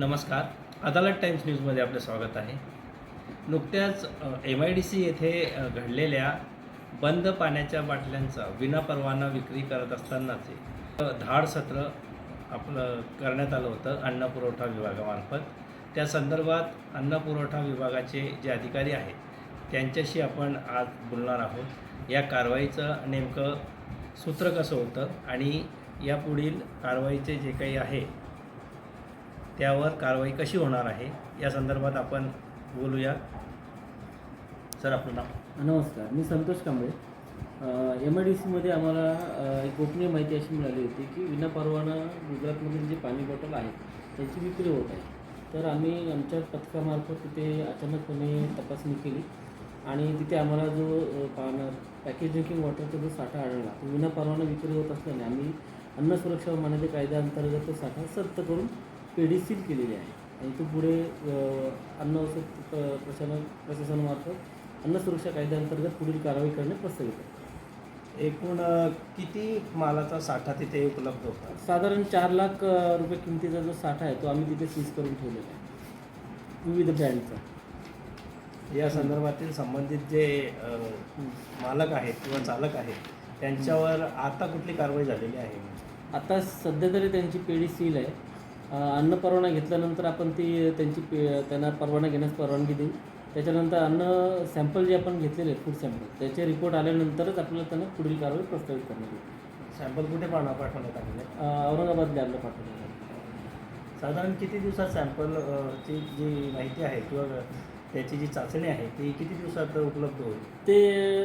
नमस्कार. अदालत टाइम्स न्यूजमध्ये आपलं स्वागत आहे. नुकत्याच एम आय डी सी येथे घडलेल्या बंद पाण्याच्या बाटल्यांचा विनापरवाना विक्री करत असतानाचे धाड सत्र आपलं करण्यात आलं होतं अन्न पुरवठा विभागामार्फत. त्या संदर्भात अन्न पुरवठा विभागाचे जे अधिकारी आहेत त्यांच्याशी आपण आज बोलणार आहोत. या कारवाईचं नेमकं सूत्र कसं होतं आणि यापुढील कारवाईचे जे काही आहे त्यावर कारवाई कशी होणार आहे या संदर्भात आपण बोलूया. सर आपलं नाव? नमस्कार मी Santosh Kamble. M I D सीमध्ये आम्हाला एक गोपनीय माहिती अशी मिळाली होती की विनापरवाना गुजरातमधील जे पाणी बॉटल आहेत त्यांची विक्री होत आहे. तर आम्ही आमच्या पथकामार्फत तिथे अचानकपणे तपासणी केली आणि तिथे आम्हाला जो पाहणार पॅकेज ड्रिंकिंग वॉटरचा जो साठा आढळला तो विनापरवाना विक्री होत असल्याने आम्ही अन्न सुरक्षा मानाच्या कायद्याअंतर्गत तो साठा सत्त करून पेढी सील केलेली आहे. आणि तो पुढे अन्न औषध प्रशासन प्रशासनामार्फत अन्न सुरक्षा कायद्याअंतर्गत पुढील कारवाई करणे प्रस्तावित आहे. एकूण किती मालाचा साठा तिथे उपलब्ध होता? साधारण चार लाख रुपये किमतीचा जो साठा आहे तो आम्ही तिथे सीज करून ठेवलेला आहे. विविध ब्रँडचा. या संदर्भातील संबंधित जे मालक आहेत किंवा चालक आहेत त्यांच्यावर आता कुठली कारवाई झालेली आहे? आता सध्या तरी त्यांची पेढी सील आहे. अन्न परवाना घेतल्यानंतर आपण ती त्यांची पे त्यांना परवाना घेण्यास परवानगी देऊ. त्याच्यानंतर अन्न सॅम्पल जे आपण घेतलेले फूड सॅम्पल त्याचे रिपोर्ट आल्यानंतरच आपल्याला त्यांना पुढील कारवाई प्रस्तावित करण्यात येईल. सॅम्पल कुठे पाठव पाठवण्यात आलेले? औरंगाबाद लॅबला पाठवलं जाईल. साधारण किती दिवसात सॅम्पल ची जी माहिती आहे किंवा त्याची जी चाचणी आहे ती किती दिवसात उपलब्ध होईल? ते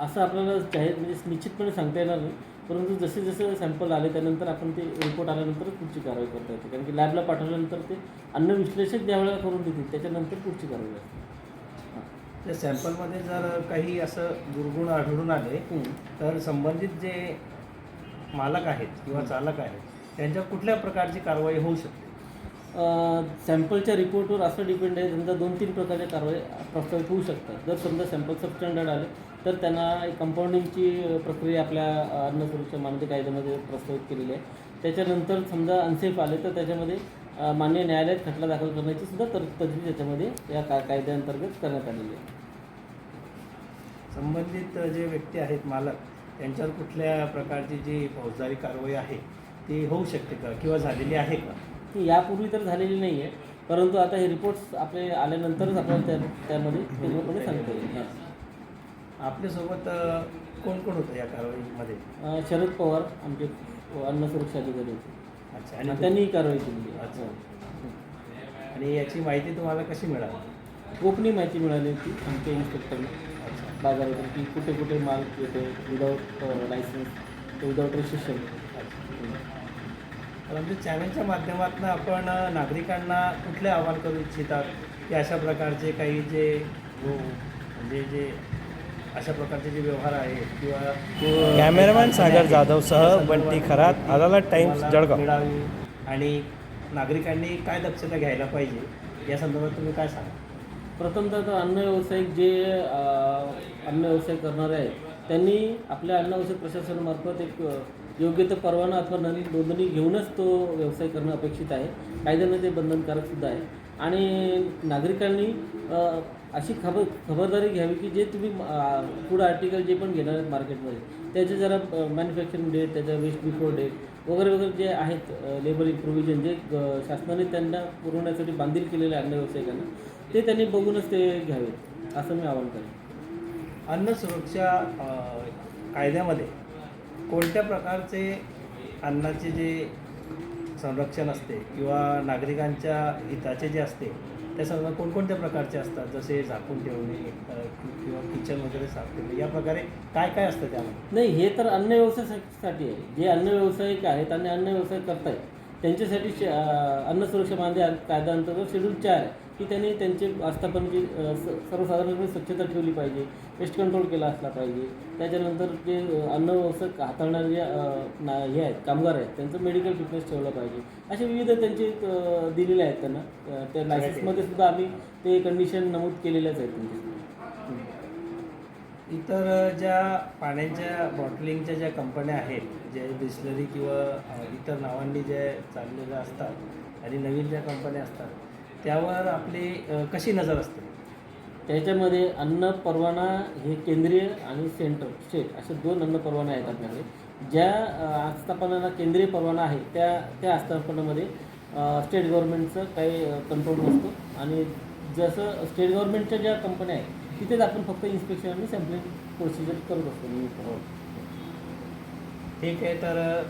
असं आपल्याला जाहीर म्हणजे निश्चितपणे सांगता येणार नाही. परंतु जसे जसे सॅम्पल आले त्यानंतर आपण ते रिपोर्ट आल्यानंतरच पुढची कारवाई करता येते कारण की लॅबला पाठवल्यानंतर ते अन्न विश्लेषक ज्या वेळेला करून देतील त्याच्यानंतर पुढची कारवाई असते. त्या सॅम्पलमध्ये जर काही असं दुर्गुण आढळून आले. तर संबंधित जे मालक आहेत किंवा चालक आहेत त्यांच्यावर कुठल्या प्रकारची कारवाई होऊ शकते सॅम्पलच्या रिपोर्टवर असं डिपेंड आहे समजा दोन तीन प्रकारच्या कारवाई प्रस्तावित होऊ शकतात. जर समजा सॅम्पल सबस्टँडर्ड आले तर त्यांना एक कंपाऊंडिंगची प्रक्रिया आपल्या अन्न सुरक्षा मान्यते कायद्यामध्ये प्रस्तावित केलेली आहे. त्याच्यानंतर समजा अनसेफ आले तर त्याच्यामध्ये मान्य न्यायालयात खटला दाखल करण्याची सुद्धा तर तरतूद त्याच्यामध्ये या का कायद्याअंतर्गत करण्यात आलेली आहे. संबंधित जे व्यक्ती आहेत मालक त्यांच्यावर कुठल्या प्रकारची जी फौजदारी कारवाई आहे ती होऊ शकते का? किंवा झालेली आहे का? ती यापूर्वी तर झालेली नाही आहे परंतु आता हे रिपोर्ट्स आपले आल्यानंतरच आपल्याला त्या त्यामध्ये पूर्णपणे सांगता येईल हां. आपल्यासोबत कोण कोण होतं या कारवाईमध्ये? शरद पवार आमचे अन्न सुरक्षा अधिकारी होते. अच्छा आणि त्यांनी ही कारवाई केली. अच्छा. आणि याची माहिती तुम्हाला कशी मिळाली? गोपनीय माहिती मिळाली होती आमच्या इन्स्पेक्टरने अच्छा. बाजारातून की कुठे कुठे माल येतो विदाऊट लायसन्स विदाऊट रजिस्ट्रेशन परंतु चॅनलच्या माध्यमातून आपण नागरिकांना कुठले आवाहन करू इच्छितात? की अशा प्रकारचे काही जे गो- म्हणजे जे अशा प्रकारचे जे व्यवहार आहेत किंवा कॅमेरामॅन सागर जाधवसह बंटी खरात, आदाলত टाइम्स, जळगाव. मिळावी. आणि नागरिकांनी काय दक्षता घ्यायला पाहिजे? या संदर्भात तुम्ही काय सांगा प्रथमतः तर अन्न व्यावसायिक जे अन्न व्यवसाय करणारे आहेत त्यांनी आपल्या अन्न औषध प्रशासनामार्फत एक योग्य तो परवाना अथवा नवीन नोंदणी घेऊनच तो व्यवसाय करणं अपेक्षित आहे. कायद्यानं ते बंधनकारक सुद्धा आहे. आणि नागरिकांनी अशी खबर खबरदारी घ्यावी की जे तुम्ही फूड आर्टिकल जे पण घेणार आहेत मार्केटमध्ये त्याचे जरा मॅन्युफॅक्चरिंग डेट त्याच्या वेस्ट बिफोर डेट वगैरे वगैरे जे आहेत लेबर प्रोव्हिजन जे शासनाने त्यांना पुरवण्यासाठी बांधील केलेले अन्न व्यावसायिकांना ते त्यांनी बघूनच ते घ्यावेत. असं मी आवाहन करेन. अन्न सुरक्षा कायद्यामध्ये कोणत्या प्रकारचे अन्नाचे जे संरक्षण असते किंवा नागरिकांच्या हिताचे जे असते त्या सर्व कोणकोणत्या प्रकारचे असतात? जसे झाकून ठेवणे किंवा किचन वगैरे साफ ठेवणे या प्रकारे काय काय असतं त्यामध्ये? नाही हे तर अन्न व्यवसायासाठी आहे. जे अन्न व्यावसायिक आहेत आणि अन्न व्यवसाय करतायत त्यांच्यासाठी शे- अं, अन्न सुरक्षा मानते कायद्याअंतर्गत शेड्यूल चार आहे की त्यांनी त्यांचे आस्थापनाची सर्वसाधारणपणे स्वच्छता ठेवली पाहिजे पेस्ट कंट्रोल केला असला पाहिजे. त्याच्यानंतर जे अं, अन्न व्यवसाय हाताळणारे जे ना हे आहेत कामगार आहेत त्यांचं मेडिकल फिटनेस ठेवलं पाहिजे. असे विविध त्यांचे दिलेले आहेत त्यांना. त्या लायसन्समध्ये सुद्धा आम्ही ते कंडिशन नमूद केलेल्याच आहेत इतर ज्या पाण्याच्या बॉटलिंगच्या ज्या कंपन्या आहेत जे बिस्लरी किंवा इतर नावांनी जे चाललेल्या असतात आणि नवीन ज्या कंपन्या असतात त्यावर आपली कशी नजर असते? त्याच्यामध्ये अन्न परवाना हे केंद्रीय आणि सेंट्रल स्टेट असे दोन अन्न परवाने आहेत आपल्याकडे. ज्या आस्थापनाला आस्थापनांना केंद्रीय परवाना आहे त्या त्या आस्थापनामध्ये स्टेट गव्हर्नमेंटचं काही कंट्रोल नसतो. आणि जसं स्टेट गव्हर्नमेंटच्या ज्या कंपन्या आहेत तिथेच आपण फक्त इन्स्पेक्शन आणि सॅम्पलिंग प्रोसिजर करत असतो. नेहमी. ठीक आहे तर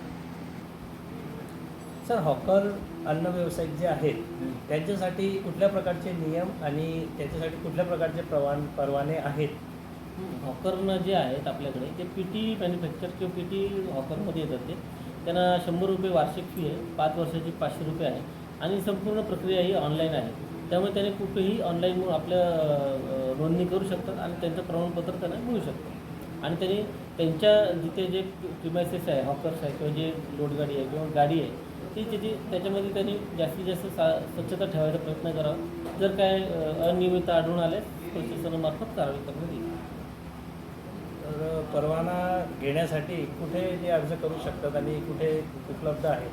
सर हॉकर अन्न व्यावसायिक जे आहेत त्यांच्यासाठी कुठल्या प्रकारचे नियम आणि त्यांच्यासाठी कुठल्या प्रकारचे परवान परवाने आहेत? हॉकरनं जे आहेत आपल्याकडे ते पी टी मॅन्युफॅक्चर किंवा पी टी हॉकरमध्ये येतात ते. त्यांना शंभर रुपये वार्षिक फी आहे पाच वर्षाची पाचशे रुपये आहे. आणि संपूर्ण प्रक्रिया ही ऑनलाईन आहे. त्यामुळे त्याने कुठेही ऑनलाईन आपल्या नोंदणी करू शकतात आणि त्यांचं प्रमाणपत्र त्यांना मिळू शकतं. आणि त्यांनी त्यांच्या जिथे जे प्रिमायसेस आहे हॉकर्स आहे किंवा जे लोडगाडी आहे किंवा गाडी आहे ती तिथे त्याच्यामध्ये त्यांनी जास्तीत जास्त सा स्वच्छता ठेवायचा प्रयत्न करावा. जर काय अनियमित अनियमितता आढळून आल्यास प्रशासनामार्फत कारवाई करण्यात येईल. तर परवाना घेण्यासाठी कुठे ते अर्ज करू शकतात आणि कुठे उपलब्ध आहे?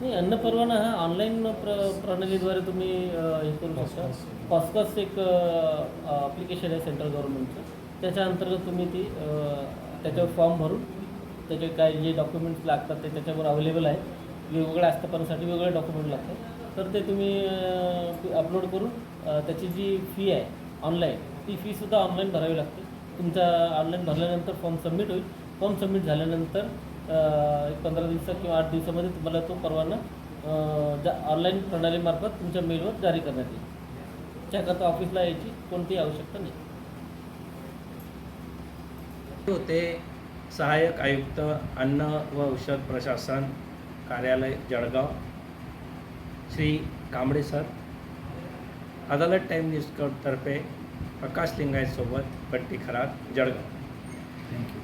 नाही अन्न परवाना हा ऑनलाईन प्र प्रणालीद्वारे तुम्ही हे करू शकता. कॉस्कॉस एक ॲप्लिकेशन आहे सेंट्रल गव्हर्नमेंटचं त्याच्या अंतर्गत तुम्ही ती त्याच्यावर फॉर्म भरून त्याचे काय जे डॉक्युमेंट्स लागतात ते त्याच्यावर अवेलेबल आहे. वेगवेगळ्या आस्थापनासाठी वेगळे डॉक्युमेंट लागतात. तर ते तुम्ही अपलोड करून त्याची जी फी आहे ऑनलाईन ती फीसुद्धा ऑनलाईन भरावी लागते. तुमचा ऑनलाईन भरल्यानंतर फॉर्म सबमिट होईल. फॉर्म सबमिट झाल्यानंतर एक पंधरा दिवसात किंवा आठ दिवसामध्ये तुम्हाला तो परवाना जा ऑनलाईन प्रणालीमार्फत तुमच्या मेलवर जारी करण्यात येईल. त्याकरता ऑफिसला यायची कोणतीही आवश्यकता नाही. होते सहाय्यक आयुक्त अन्न व औषध प्रशासन कार्यालय Jalgaon. Shri Kamble sir. Adalat time news तर्फे प्रकाश लिंगायतसोबत बट्टी खरात जळगाव. थँक्यू